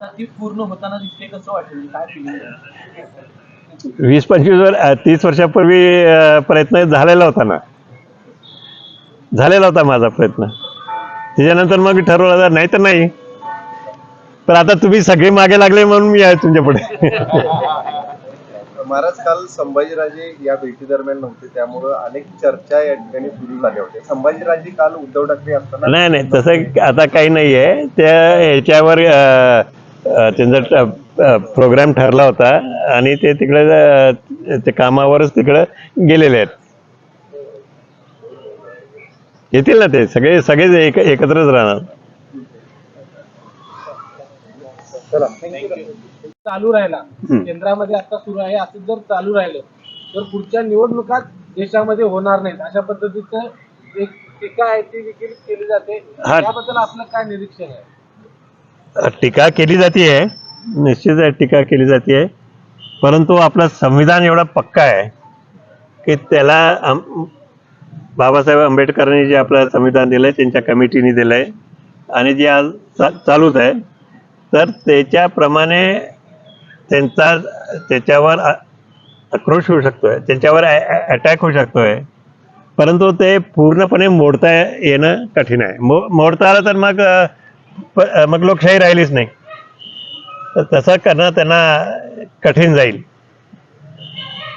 ती पूर्ण होताना दिसते कसं वाटेल काय feeling? वीस पंचवीस तीस वर्षापूर्वी प्रयत्न झालेला होता ना. झालेला होता माझा प्रयत्न. त्याच्यानंतर मग ठरवलं नाही तर नाही. पण आता तुम्ही सगळे मागे लागले म्हणून मी आहे तुमच्यापुढे. महाराज काल संभाजीराजे या भेटी दरम्यान नव्हते त्यामुळं अनेक चर्चा या ठिकाणी सुरू झाल्या होत्या. संभाजीराजे काल उद्धव ठाकरे असताना नाही नाही तसं आता काही नाही आहे त्या ह्याच्यावर त्यांचा प्रोग्राम ठरला होता आणि ते तिकडे ते कामावरच तिकडे गेलेले आहेत. येतील ना ते? सगळे सगळेच एक एकत्रच राहणार. चालू राहिला. केंद्रामध्ये आता सुरू आहे. असं जर चालू राहिलं तर पुढच्या निवडणुकात देशामध्ये होणार नाहीत. अशा पद्धतीचं एक टीका आहे ती देखील केली जाते. त्याबद्दल आपलं काय निरीक्षण आहे? टीका केली जाते निश्चित टीका केली जाते परंतु आपलं संविधान एवढा पक्का आहे की त्याला आम- बाबासाहेब आंबेडकरांनी जे आपलं संविधान दिलंय त्यांच्या कमिटीने दिलंय आणि जे आज चा- चालूच आहे तर त्याच्याप्रमाणे त्यांचा त्याच्यावर आक्रोश होऊ शकतोय त्यांच्यावर अटॅक होऊ शकतोय. परंतु ते पूर्णपणे मोडता येणं कठीण आहे. मो मोडता आलं तर मग मग लोकशाही राहिलीच नाही. तर तसं करणं त्यांना कठीण जाईल.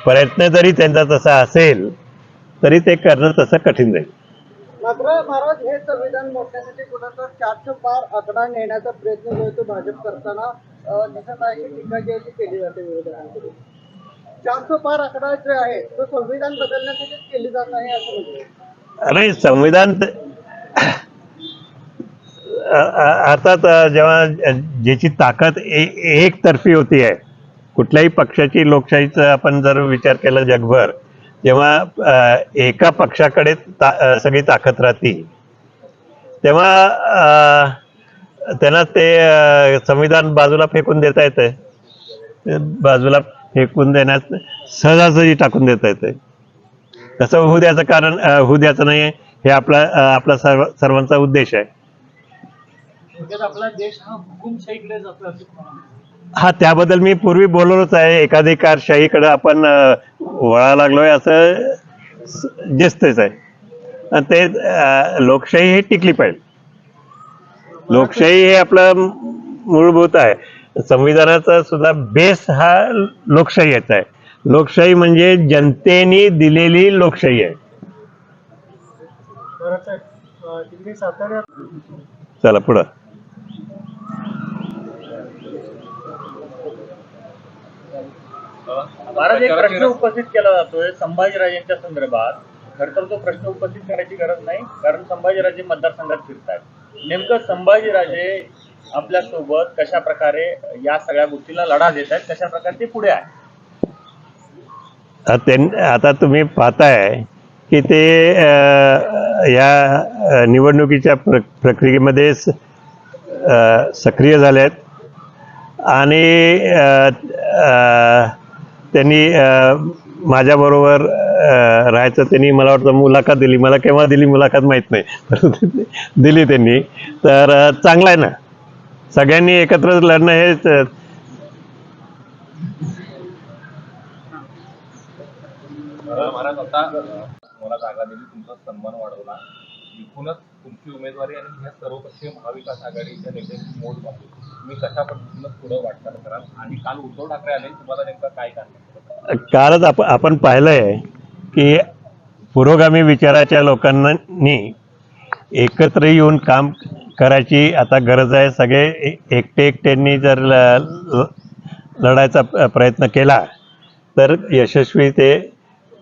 प्रयत्न जरी त्यांचा तसा असेल तरी ते करणं तसं कठीण जाईल. मात्र महाराज हे संविधान मोडण्यासाठी कुणाचा चारशे पार आकडा नेण्याचा प्रयत्न जो तो भाजप करताना दिसत आहे टीका जी केली जाते विरोधकांकडून? चारशे पार आकडा जे आहे तो संविधान बदलण्यासाठी केली जात आहे असं म्हणजे नाही संविधान अर्थात जेव्हा ज्याची ताकद ए- एकतर्फी होती आहे कुठल्याही पक्षाची लोकशाहीचा आपण जर विचार केला जगभर जेव्हा एका पक्षाकडे ता- सगळी ताकद राहते तेव्हा त्यांना ते संविधान बाजूला फेकून देता येते बाजूला फेकून देण्यात सहजासहजी टाकून देता येते तसं होऊ द्याचं कारण होऊ द्यायचं नाही हे आपला आपला सर्व सर्वांचा उद्देश आहे. थोडक्यात आपला देश हा हुकुमशाहीकडे जातो असं म्हणावं. हा त्याबद्दल मी पूर्वी बोललोच आहे. एकाधिकारशाहीकडे आपण अ, वळा लागलोय असं स- दिसतंच आहे. आणि ते अ, लोकशाही ही टिकली पाहिजे. लोकशाही हे आपलं मूलभूत आहे. संविधानाचा सुद्धा बेस हा लोकशाहीचा आहे. लोकशाही म्हणजे जनतेने दिलेली लोकशाही आहे. चला पुढं. महाराज एक प्रश्न उपस्थित केला जातोय. संभाजीराजेंच्या संदर्भात. खरं तर तो प्रश्न उपस्थित करायची गरज नाही कारण संभाजीराजे मतदारसंघात फिरतात नेमकं संभाजीराजे आपल्यासोबत कशा प्रकारे या सगळ्या गोष्टीला लढा देत आहेत कशा प्रकारे ते पुढे आहे आता तुम्ही पाहताय की ते या निवडणुकीच्या प्र प्रक्रियेमध्ये सक्रिय झाले आहेत आणि त्यांनी माझ्याबरोबर राहायचं त्यांनी मला वाटतं मुलाखत दिली. मला केव्हा दिली मुलाखत माहीत नाही. दिली त्यांनी. तर चांगलं आहे ना? सगळ्यांनी एकत्र लढणं हे महाराज आता मला जागा दिली तुमचा सन्मान वाढवला. एकूणच तुमची उमेदवारी आणि ह्या सर्वपक्षीय महाविकास आघाडीच्या नेत्यांची मोठ बांधली तुम्ही कशा पद्धतीनं पुढे वाटचाल कराल? आणि काल उद्धव ठाकरे आले तुम्हाला नेमकं काय कारण कालच आप आपण पाहिलंय की पुरोगामी विचाराच्या लोकांनी एकत्र येऊन काम करायची आता गरज आहे. सगळे एकटे एकट्यांनी जर ल- ल- लढायचा प्रयत्न केला तर यशस्वी ते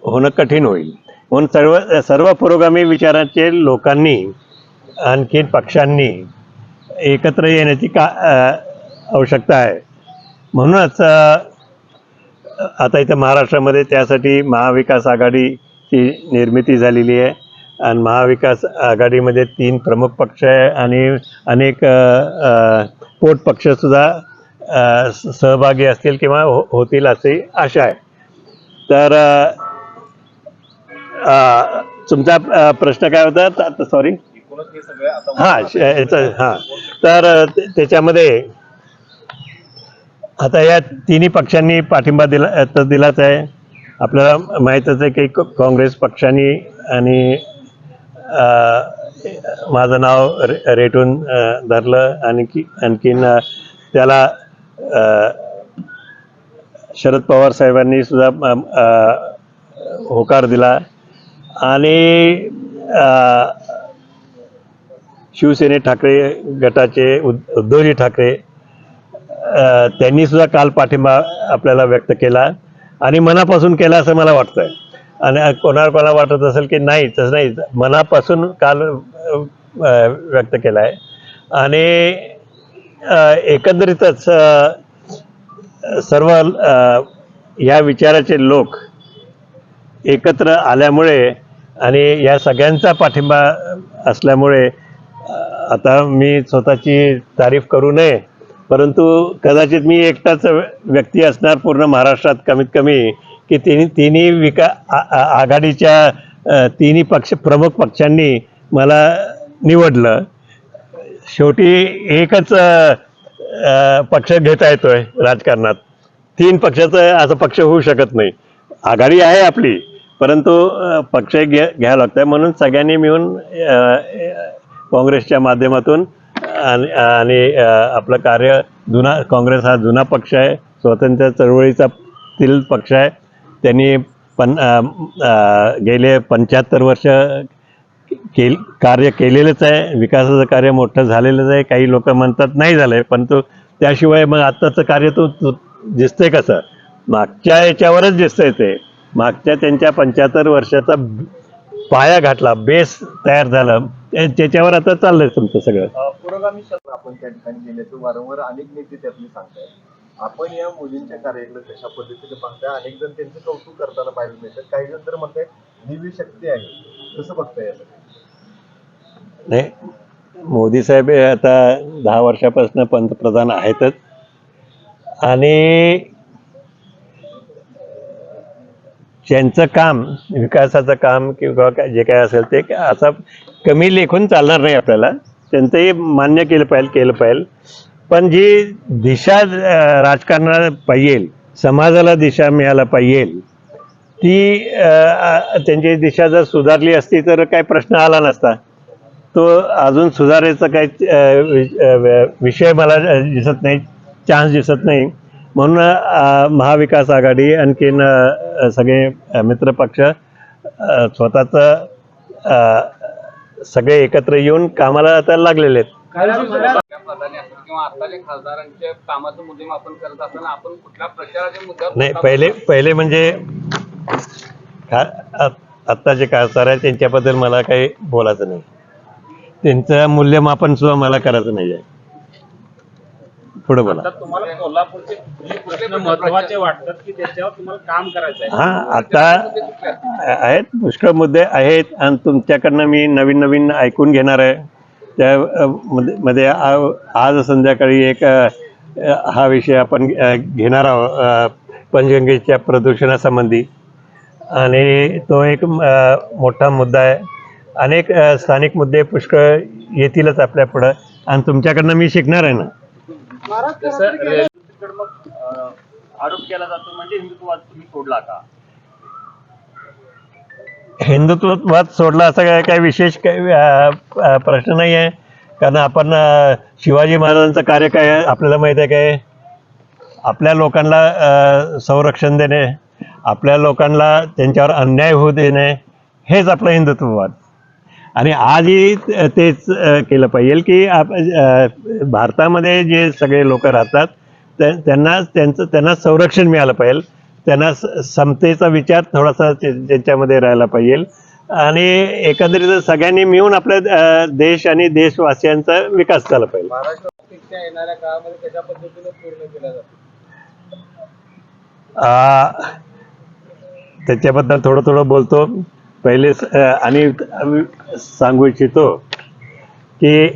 होणं कठीण होईल. म्हणून सर्व सर्व पुरोगामी विचाराचे लोकांनी आणखीन पक्षांनी एकत्र येण्याची का आवश्यकता आहे. म्हणूनच आता इथं महाराष्ट्रामध्ये त्यासाठी महाविकास आघाडीची निर्मिती झालेली आहे आणि महाविकास आघाडीमध्ये तीन प्रमुख पक्ष आहे आणि अनेक पोट पक्षसुद्धा सहभागी असतील किंवा हो होतील अशी आशा आहे. तर अ, तुमचा प्रश्न काय होता? सॉरी हे याचं तर त्याच्यामध्ये आता या तिन्ही पक्षांनी पाठिंबा दिला तर दिलाच आहे. आपल्याला माहीतच आहे की काँग्रेस पक्षाने आणि माझं नाव रे- रेटून धरलं आणखी आणखीन त्याला शरद पवार साहेबांनी सुद्धा होकार दिला. आणि शिवसेने ठाकरे गटाचे उद- उद्धवजी ठाकरे त्यांनीसुद्धा त्यांनी सुद्धा काल पाठिंबा आपल्याला व्यक्त केला आणि मनापासून केला असं मला वाटतंय. आणि कोणाला कोणाला वाटत असेल की नाही तसं नाही. मनापासून काल व्यक्त केला आहे आणि एकंदरीतच सर्व ह्या या विचाराचे लोक एकत्र आल्यामुळे आणि या सगळ्यांचा पाठिंबा असल्यामुळे आता मी स्वतःची तारीफ करू नये परंतु कदाचित मी एकटाच व्यक्ती असणार पूर्ण महाराष्ट्रात कमीत कमी की तिन्ही तिन्ही विका आ- आघाडीच्या तिन्ही पक्ष प्रमुख पक्षांनी मला निवडलं. शेवटी एकच पक्ष घेता येतोय राजकारणात. तीन पक्षाचं असं पक्ष होऊ शकत नाही. आघाडी आहे आपली परंतु पक्ष घ्या घ्यावं लागतं म्हणून सगळ्यांनी मिळून काँग्रेसच्या माध्यमातून आणि आणि आपलं कार्य जुना काँग्रेस हा जुना पक्ष आहे स्वातंत्र्य चळवळीचा तील पक्ष आहे. त्यांनी पण गेले पंच्याहत्तर वर्ष केल कार्य केलेलंच आहे विकासाचं कार्य मोठं झालेलंच आहे काही लोक म्हणतात नाही झालंय परंतु त्याशिवाय मग आत्ताचं कार्य तो तो दिसतंय कसं? मागच्या याच्यावरच दिसतंय ते. मागच्या त्यांच्या पंच्याहत्तर वर्षाचा पाया घातला बेस तयार झाला त्या- त्याच्यावर आता चाललंय तुमचं सगळं. अ, पुरोगामी शब्द आपण त्या ठिकाणी गेल्याचं वारंवार अनेक नेते त्यातले सांगतायत. आपण या मुलींच्या कार्याकडे कशा पद्धतीने पाहताय अनेक जण त्यांचं कौतुक करताना पाहायला मिळतात. काही जण तर म्हणतायत दिव्य शक्ती आहे. कसं बघताय यासाठी नाही मोदी साहेब हे आता दहा वर्षापासून पंतप्रधान आहेतच. आणि ज्यांचं काम विकासाचं काम किंवा काय जे काय असेल ते असं कमी लेखून चालणार नाही आपल्याला. त्यांचंही मान्य केलं पाहिजे केलं पाहिजे. पण जी दिशा राजकारणाला पाहिजे समाजाला दिशा मिळायला पाहिजे ती त्यांची दिशा जर सुधारली असती तर काही प्रश्न आला नसता. तो अजून सुधारायचा काही वि- विषय मला दिसत नाही चान्स दिसत नाही. म्हणून महाविकास आघाडी आणखीन सगळे मित्रपक्ष स्वतःचं सगळे एकत्र येऊन कामाला आता लागलेले आहेत. नाही पहिले पहिले म्हणजे आत्ता जे खासदार आहे त्यांच्याबद्दल मला काही बोलायचं नाही. त्यांचं मूल्यमापन सुद्धा मला करायचं नाही आहे. पुढे बोला. तुम्हाला कोल्हापूरचे प्रश्न महत्त्वाचे वाटतात की त्याच्यावर तुम्हाला काम करायचं आहे? हा आता आहेत पुष्कळ मुद्दे आहेत आणि तुमच्याकडनं मी नवीन नवीन ऐकून घेणार आहे. त्या मध्ये आज संध्याकाळी एक हा विषय आपण घेणार आहोत पंचगंगेच्या प्रदूषणासंबंधी. आणि तो एक मोठा मुद्दा आहे. अनेक स्थानिक मुद्दे पुष्कळ येतीलच आपल्या पुढं. आणि तुमच्याकडनं मी शिकणार आहे ना. जसं मग आरोप केला जातो म्हणजे हिंदुत्ववाद तुम्ही सोडला का? हिंदुत्ववाद सोडला असा काय काही विशेष काही प्रश्न नाही आहे. कारण आपण शिवाजी महाराजांचं कार्य काय आहे? आपल्याला माहीत आहे काय? आपल्या लोकांना संरक्षण देणे आपल्या लोकांना त्यांच्यावर अन्याय होऊ देणे हेच आपलं हिंदुत्ववाद. आणि आजही तेच केलं पाहिजे की आप भारतामध्ये जे सगळे लोक राहतात त्या- त्यांना त्यांचं त्यांना संरक्षण मिळालं पाहिजे. त्यांना समतेचा विचार थोडासा त्यांच्यामध्ये राहायला पाहिजे. आणि एकंदरीत सगळ्यांनी मिळून आपल्या देश आणि देशवासियांचा विकास झाला पाहिजे. महाराष्ट्रापेक्षा येणाऱ्या काळामध्ये कशा पद्धतीने पूर्ण केल्या जातील आ, त्याच्याबद्दल थोडं थोडं बोलतो. पहिले आणि सांगू इच्छितो की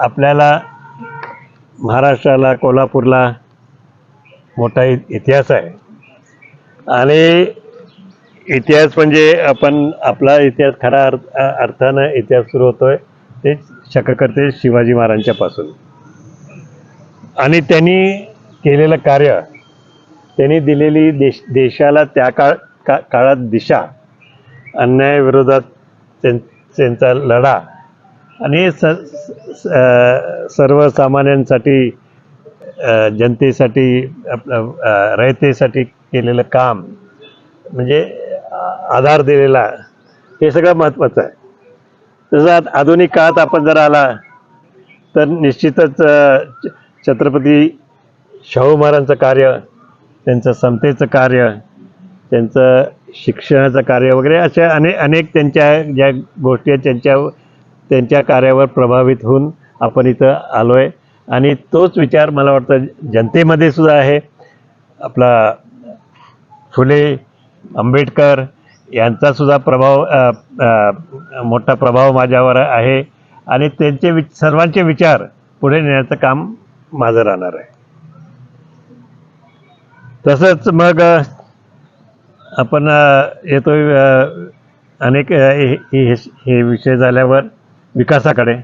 आपल्याला महाराष्ट्राला कोल्हापूरला मोठा इतिहास आहे. आणि इतिहास म्हणजे आपण आपला इतिहास खरा अर्थ अर्थानं इतिहास सुरू होतोय ते शककर्ते शिवाजी महाराजांच्यापासून आणि त्यांनी केलेलं कार्य त्यांनी दिलेली देश देशाला त्या काळ का काळात दिशा अन्यायाविरोधात त्यां- त्यांचा लढा. आणि स सर्वसामान्यांसाठी जनतेसाठी आपलं रयतेसाठी केलेलं काम म्हणजे आधार दिलेला हे सगळं महत्त्वाचं आहे. तसं आधुनिक काळात आपण जर आला तर निश्चितच छ- छत्रपती शाहू महाराजांचं कार्य त्यांचं समतेचं कार्य त्यांचं शिक्षणाचं कार्य वगैरे अशा अनेक अनेक त्यांच्या ज्या गोष्टी आहेत त्यांच्या त्यांच्या कार्यावर प्रभावित होऊन आपण इथं आलो आहे आणि तोच विचार मला वाटतं जनतेमध्ये सुद्धा आहे. आपला फुले आंबेडकर यांचा सुद्धा प्रभाव मोठा प्रभाव माझ्यावर आहे. आणि त्यांचे वि सर्वांचे विचार पुढे नेण्याचं काम माझं राहणार आहे. तसंच मग आपण येतो येतोय अनेक हे हे- हे विषय झाल्यावर विकासाकडे.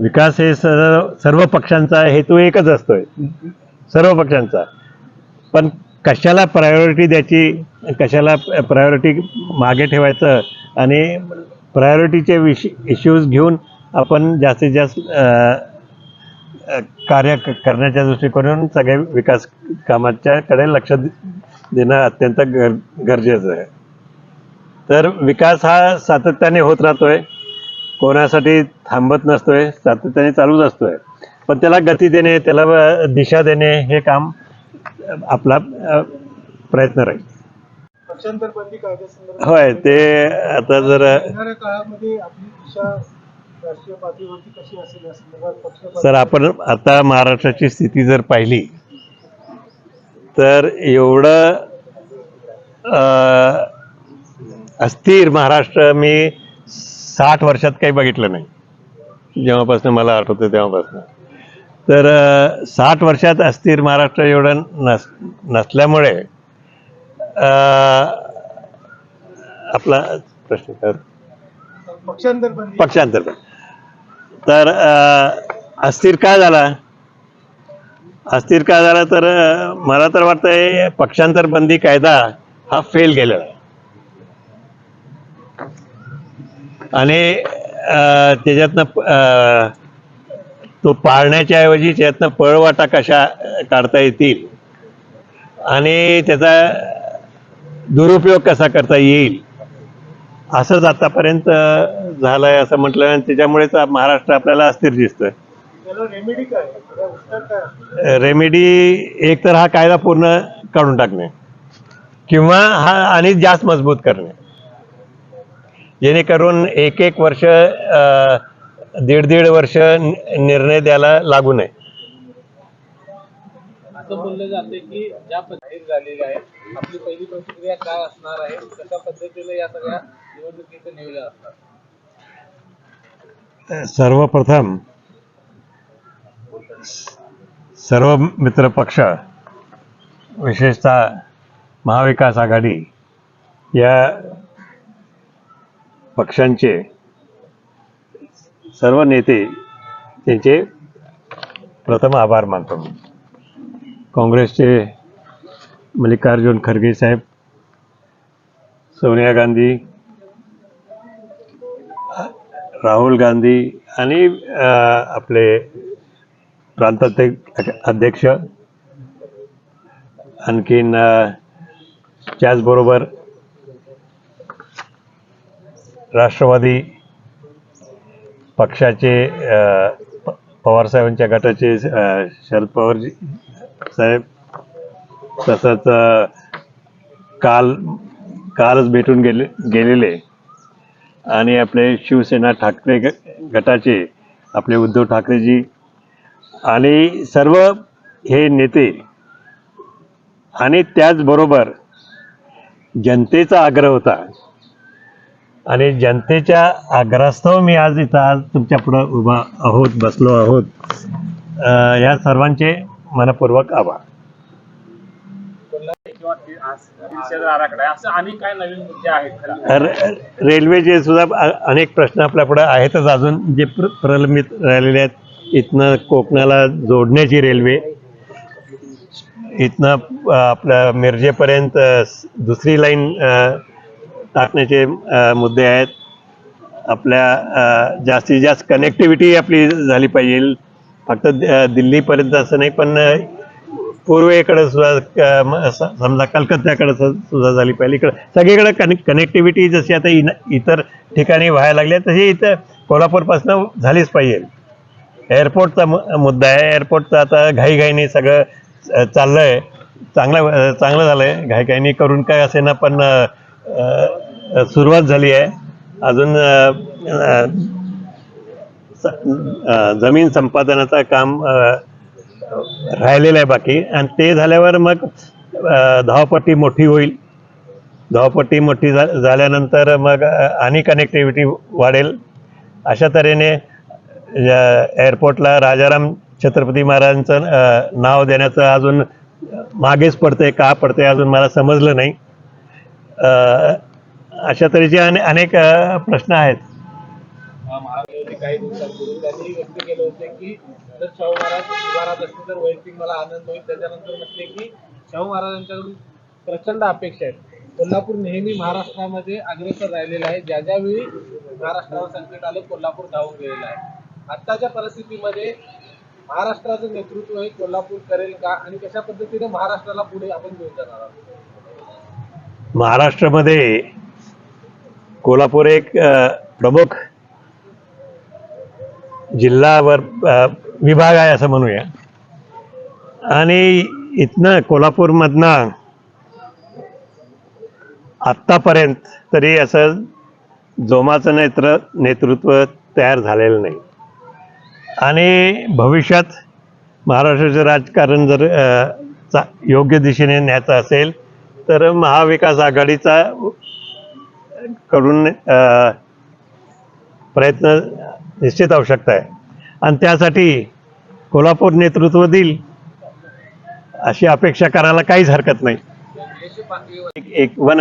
विकास हे सर्व सर्व पक्षांचा हेतू एकच असतोय. सर्व पक्षांचा. पण कशाला प्रायोरिटी द्यायची कशाला प्रायोरिटी मागे ठेवायचं आणि प्रायोरिटीचे विश इश्यूज घेऊन आपण जास्तीत जास्त कार्य करण्याच्या दृष्टिकोनातून सगळे विकास कामाच्याकडे लक्ष दे- देणं अत्यंत गर गरजेचं आहे. तर विकास हा सातत्याने होत राहतोय. कोणासाठी थांबत नसतोय सातत्याने चालूच असतोय. पण त्याला गती देणे त्याला दिशा देणे हे काम आपला प्रयत्न राहील. होय ते आता जर सर आपण आता महाराष्ट्राची स्थिती जर पाहिली तर एवढं अस्थिर महाराष्ट्र मी साठ वर्षात काही बघितलं नाही. जेव्हापासून मला आठवतं तेव्हापासून. तर साठ वर्षात अस्थिर महाराष्ट्र एवढं नस नसल्यामुळे आपला प्रश्न? पक्षांतर पक्षांतर तर अस्थिर काय झाला? अस्थिर काय झाला तर मला तर वाटतंय पक्षांतर बंदी कायदा हा फेल गेलेला आणि त्याच्यातनं तो पाळण्याच्या ऐवजी त्याच्यातनं पळवाटा कशा काढता येतील? आणि त्याचा दुरुपयोग कसा करता येईल? असंच आतापर्यंत झालंय असं म्हटलं आणि त्याच्यामुळेच महाराष्ट्र आपल्याला अस्थिर दिसतोय. रेमेडी काय त्याला उत्तर काय असेल? रेमेडी एक तर हा कायदा पूर्ण काढून टाकणे. किंवा हा आणि जास्त मजबूत करणे. जेणेकरून एक एक वर्ष दीड दीड वर्ष निर्णय द्यायला लागू नये. असं बोललं जाते की ज्या जाहीर झालेले आहे आपली पहिली प्रतिक्रिया काय असणार आहे? कशा पद्धतीने या सगळ्या निवडणुकीचं नियोजन असणार? सर्वप्रथम सर्व मित्र पक्ष विशेषतः महाविकास आघाडी या पक्षांचे सर्व नेते त्यांचे प्रथम आभार मानतो. काँग्रेसचे मल्लिकार्जुन खरगे साहेब सोनिया गांधी राहुल गांधी आणि आपले प्रांताचे अध्यक्ष आणखीन त्याचबरोबर राष्ट्रवादी पक्षाचे पवारसाहेबांच्या गटाचे शरद पवारजी साहेब तसंच काल कालच भेटून गेले गेलेले. आणि आपले शिवसेना ठाकरे ग- गटाचे आपले उद्धव ठाकरेजी आणि सर्व हे नेते आणि त्याचबरोबर जनतेचा आग्रह होता. आणि जनतेच्या आग्रहास्तव मी आज इथं आज तुमच्या पुढं उभा आहोत बसलो आहोत. या सर्वांचे मनपूर्वक आभार. रेल्वेचे सुद्धा अनेक प्रश्न आपल्यापुढे आहेतच अजून जे प्र प्रलंबित राहिलेले आहेत. इथनं कोकणाला जोडण्याची रेल्वे इथनं आपल्या आपलं मिरजेपर्यंत दुसरी लाईन टाकण्याचे मुद्दे आहेत. आपल्या जास्तीत जास्त कनेक्टिव्हिटी आपली झाली पाहिजे. फक्त दिल्लीपर्यंत असं नाही पण पूर्वेकडं सुद्धा समजा कलकत्त्याकडं सुद्धा झाली पाहिजे. इकडं सगळीकडे कने कनेक्टिव्हिटी जशी आता इन इतर ठिकाणी व्हायला लागली तशी इथं कोल्हापूरपासून झालीच पाहिजे. एअरपोर्टचा मुद्दा आहे. एअरपोर्टचं आता घाईघाईने सगळं चाललं आहे चांगलं चांगलं झालं आहे घाईघाईने करून काय असे ना पण सुरुवात झाली आहे. अजून स- जमीन संपादनाचं काम राहिलेलं आहे बाकी. आणि ते झाल्यावर मग धावपट्टी मोठी होईल. धावपट्टी मोठी झा झाल्यानंतर मग आणि कनेक्टिव्हिटी वाढेल. अशा तऱ्हेने एअरपोर्टला राजाराम छत्रपती महाराजांचं नाव देण्याचं अजून मागेच पडतंय का पडतंय अजून मला समजलं नाही. अशा तऱ्हेचे अने अनेक प्रश्न आहेत. काही दिवसांपूर्वी त्यांनी व्यक्त केले होते की जर शाहू महाराज असतील तर वैयक्तिक मला आनंद होईल. त्याच्यानंतर म्हटले की शाहू महाराजांच्याकडून प्रचंड अपेक्षा आहेत. कोल्हापूर नेहमी महाराष्ट्रामध्ये अग्रेसर राहिलेला आहे. ज्या ज्यावेळी महाराष्ट्रावर संकट आलं कोल्हापूर धावून गेलेलं आहे. आत्ताच्या परिस्थितीमध्ये महाराष्ट्राचं नेतृत्व हे कोल्हापूर करेल का? आणि कशा पद्धतीने महाराष्ट्राला पुढे आपण घेऊन जाणार आहोत? महाराष्ट्रामध्ये कोल्हापूर एक प्रमुख जिल्हावर विभाग आहे असं म्हणूया. आणि इथनं कोल्हापूरमधनं आत्तापर्यंत तरी असं जोमाचं नेत्र नेतृत्व तयार झालेलं नाही. आणि भविष्यात महाराष्ट्राचं राजकारण जर चा योग्य दिशेने न्यायचं असेल तर महाविकास आघाडीचा कडून प्रयत्न निश्चित आवश्यकता आहे. आणि त्यासाठी कोल्हापूर नेतृत्व देईल अशी अपेक्षा करायला काहीच हरकत नाही. एक- एक वन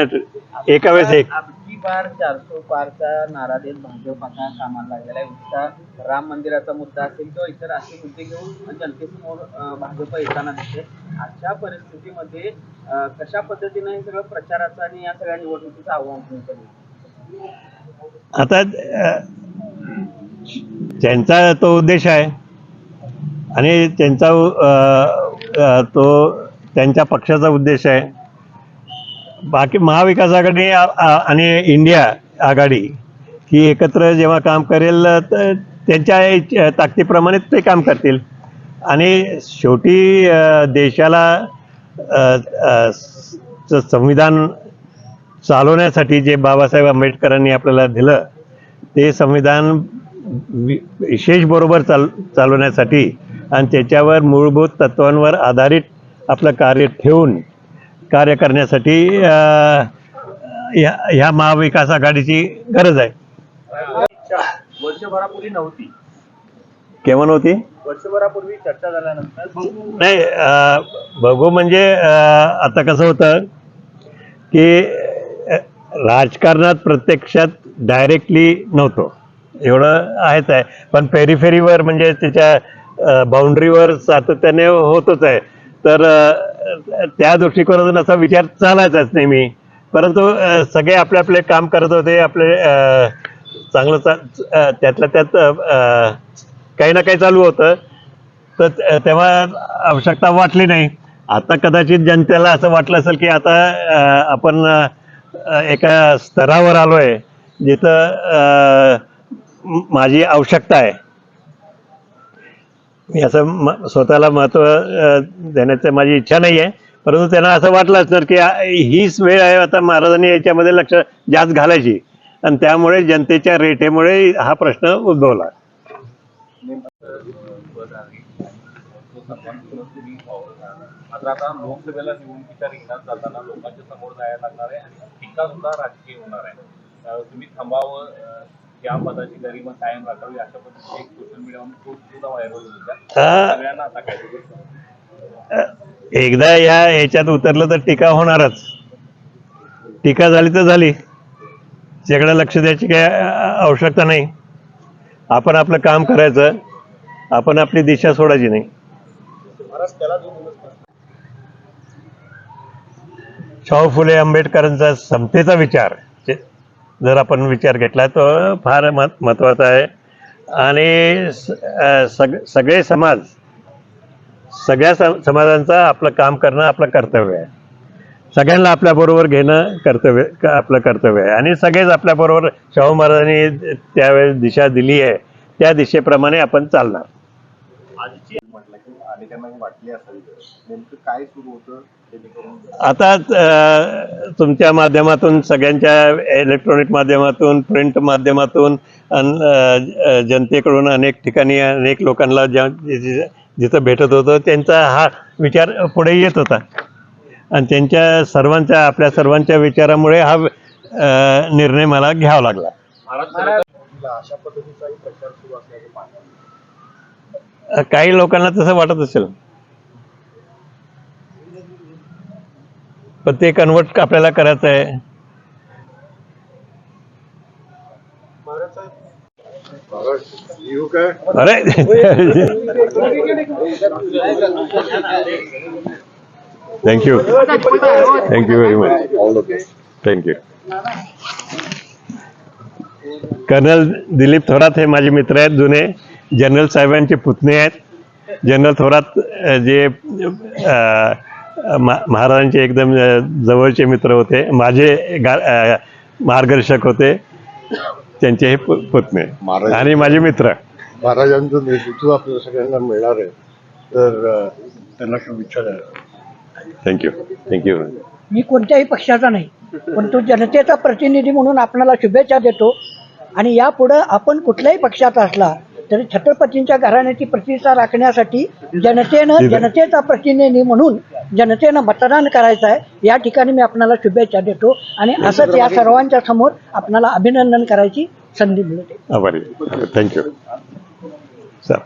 एका वेळेस एक. अबकी बार चारशे पारचा नारा देत भाजप आता कामाला लागलेला आहे. नुसता राम मंदिराचा मुद्दा असेल किंवा इतर असे मुद्दे घेऊन जनतेसमोर भाजप येताना दिसते. अशा परिस्थितीमध्ये कशा पद्धतीने हे सगळं प्रचाराचं आणि या सगळ्या निवडणुकीचं आव्हान तुम्ही आता त्यांचा तो उद्देश आहे. आणि त्यांचा तो त्यांच्या पक्षाचा उद्देश आहे. बाकी महाविकास आघाडी आ- आणि इंडिया आघाडी ही एकत्र जेव्हा काम करेल तर त्यांच्या ताकदीप्रमाणेच ताकदीप्रमाणे ते काम करतील. आणि शेवटी देशाला संविधान चालवण्यासाठी जे बाबासाहेब आंबेडकरांनी आपल्याला दिलं ते संविधान वि- विशेष बरोबर चाल चालवण्यासाठी आणि त्याच्यावर मूलभूत तत्वांवर आधारित आपलं कार्य ठेवून कार्य करण्यासाठी ह्या ह्या महाविकास आघाडीची गरज आहे. वर्षभरापूर्वी नव्हती. केव्हा नव्हती? वर्षभरापूर्वी चर्चा झाल्यानंतर. नाही बघू म्हणजे आता कसं होतं की राजकारणात प्रत्यक्षात डायरेक्टली नव्हतो. एवढं आहेच आहे. पण पेरीफेरीवर म्हणजे त्याच्या बाउंड्रीवर सातत्याने होतच आहे. तर त्या दृष्टिकोनातून असा विचार चालायचाच नेहमी परंतु सगळे आपले आपले काम करत होते आपले चांगलं चा त्यातल्या त्यात काही ना काही चालू होतं. तर तेव्हा आवश्यकता वाटली नाही. आता कदाचित जनतेला असं वाटलं असेल की आता आपण एका स्तरावर आलोय जिथं माझी आवश्यकता आहे. याचं असं म- स्वतःला महत्त्व देण्याची देण्याचं माझी इच्छा नाही आहे. परंतु त्यांना असं वाटलं असणार की हीच वेळ आहे आता महाराजांनी याच्यामध्ये लक्ष जास्त घालायची. आणि त्यामुळे जनतेच्या रेटेमुळे हा प्रश्न उद्भवला. तुम्ही लोकसभेला थांबावं या पदाची गरिमा कायम राखावी अशा पद्धतीने एक सोशल मीडियावर सुद्धा व्हायरल होत्या. हा. सगळ्यांना आता काय एकदा या ह्याच्यात उतरलं तर टीका होणारच. टीका झाली तर झाली. त्याकडे लक्ष द्यायची काही आवश्यकता नाही. आपण आपलं काम करायचं. आपण आपली दिशा सोडायची नाही. शाहू फुले आंबेडकरांचा समतेचा विचार. जर आपण विचार घेतला तर फार मत महत्त्वाचा आहे. आणि सग सगळे समाज सगळ्या सम- समाजांचं आपलं काम करणं आपलं कर्तव्य आहे. सगळ्यांना आपल्याबरोबर घेणं कर्तव्य आपलं कर्तव्य आहे. आणि सगळेच आपल्याबरोबर शाहू महाराजांनी त्यावेळेस दिशा दिली आहे. त्या दिशेप्रमाणे आपण चालणार. आता तुमच्या माध्यमातून सगळ्यांच्या इलेक्ट्रॉनिक माध्यमातून प्रिंट माध्यमातून जनतेकडून अनेक ठिकाणी अनेक लोकांना ज्या जिथं भेटत होतं त्यांचा हा विचार पुढे येत होता. आणि त्यांच्या सर्वांच्या आपल्या सर्वांच्या विचारामुळे हा निर्णय मला घ्यावा लागला. अशा पद्धतीचाही प्रचार सुरू असल्याचं काही लोकांना तसं वाटत असेल. पण ते कन्वर्ट आपल्याला करायचं आहे. अरे! Thank you thank you very much thank you colonel Dilip Thorat हे माझे मित्र आहेत जुने. जनरल साहेबांचे पुतणे आहेत. जनरल थोरात जे महाराजांचे एकदम जवळचे मित्र होते. माझे गा मार्गदर्शक होते. त्यांचे हे पुतणे. महाराज- आणि माझे मित्र. महाराजांचं नेतृत्व आपल्याला सगळ्यांना मिळणार आहे. तर त्यांना शुभेच्छा द्या. थँक्यू थँक्यू मी कोणत्याही पक्षाचा नाही पण तो जनतेचा प्रतिनिधी म्हणून आपणाला शुभेच्छा देतो. आणि यापुढं आपण कुठल्याही पक्षात असला तरी छत्रपतींच्या घराण्याची प्रतिष्ठा राखण्यासाठी जनतेनं जनतेचा प्रतिनिधी म्हणून जनतेनं मतदान करायचं आहे. या ठिकाणी मी आपणाला शुभेच्छा देतो आणि असंच या सर्वांच्या समोर आपणाला अभिनंदन करायची संधी मिळते. आभारी. Thank you. सर.